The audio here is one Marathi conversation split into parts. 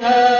Yeah.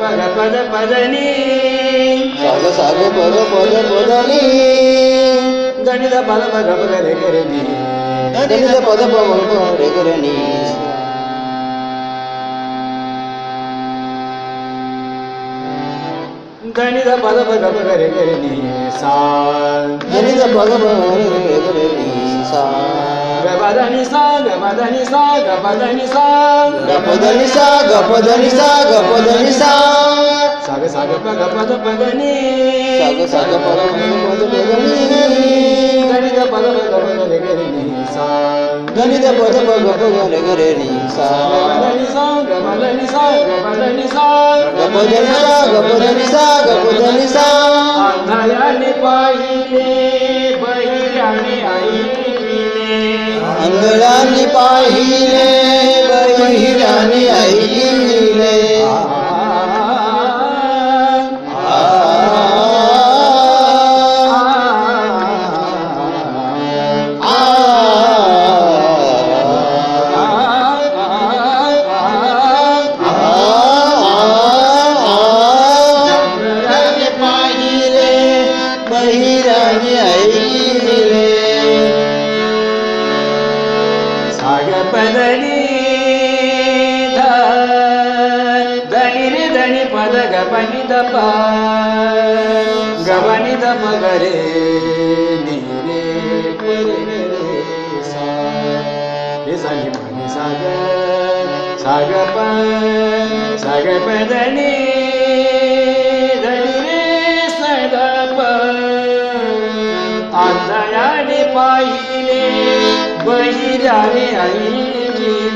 పద పద పదని సగ సగ పద పద పదని దనిద పద పద పద రెగరని దనిద పద పద పద రెగరని గణిత పద పద పద రెగరని సా గణిత పద పద సా करणी सा गपदनी सा गपदनी सा गपदनी सा गपदनि सा गपदनि सा गपदनि सा साग साग पद पद पदनी साग साग पद पद पद पदनी गणित पद पद पद करणी सा गणित पद पद पद करणी सा गपदनी सा गपदनी सा गपदनी सा गपदनि सा गपदनि सा गपदनि सा अंधायाने पाहिले आंधळ्याने पाहिले बहिराने ऐकिले आंधळ्याने पाहिले बहिराने ऐकिले ಪದನಿ ದಣಿರಿ ದಣಿ ಪದ ಗಮನಿದ ದಪ ಗಮನಿ ದಪ ಗರೆ ನೀರೆ ಸಾಗಿ ಮನಿ ಸಾಗ ಸಾಗ ಪ ಸಾಗ ಪದನಿ ದಣಿರೆ ಸದಪ ಪಾಯಿ धनी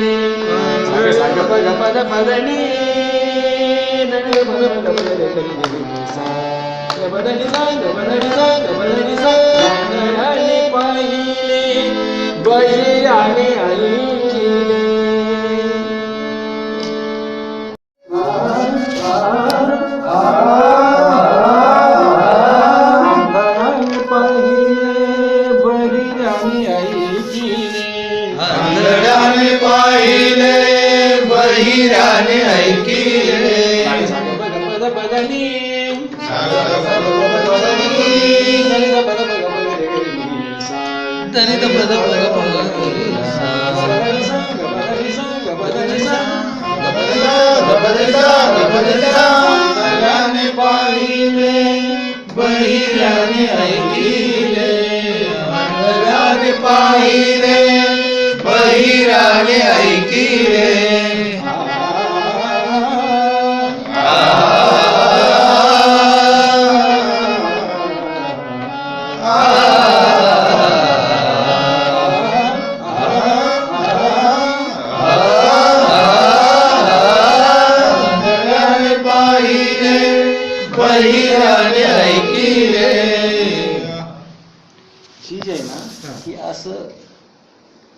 रे सदप आंधळ्याने पाहिले बहिराने पद पद पदनी धनी रे पद पद पद रे करी रे रे हिराने ऐकिले दलित पद पद आंधळ्याने पाहिले बहिराने ऐकिले पाहिले बहिराने ऐकिले. ऐकिले. आहे ना की असं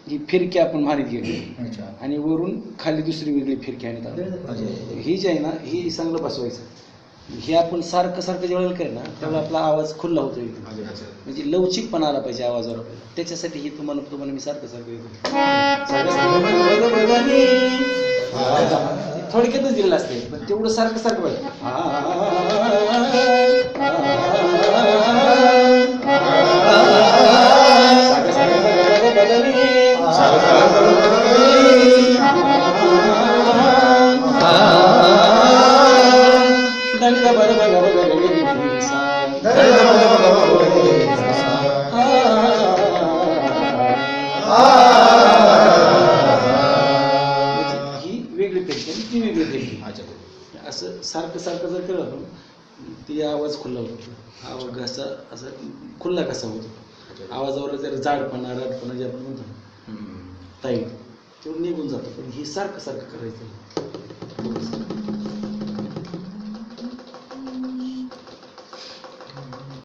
ही फिरक्या आपण मारीत गेलो अच्छा. आणि वरून खाली दुसरी वेगळी फिरकी आणत आलो अच्छा. ही जी आहे ना ही चांगलं बसवायचं. हे आपण सारखं सारखं जेवढं कर ना तेव्हा आपला आवाज खुल्ला होतो म्हणजे लवचिकपणा आला पाहिजे आवाजावर त्याच्यासाठी हे तुम्हाला तुम्हाला मी सारखं सारखं येतो थोडक्यातच दिलेलं असते पण तेवढं सारखं सारखं पाहिजे ती पेटी असं सारखं सारखं जर केलं आपण ती आवाज खुल्ला होतो. आवाज घसा असं खुल्ला कसा होतो? आवाजावर जर जाडपणा रडपणा जे आपण म्हणतो ताईट तेवढं निघून जातो. पण ही सारखं सारखं करायचं.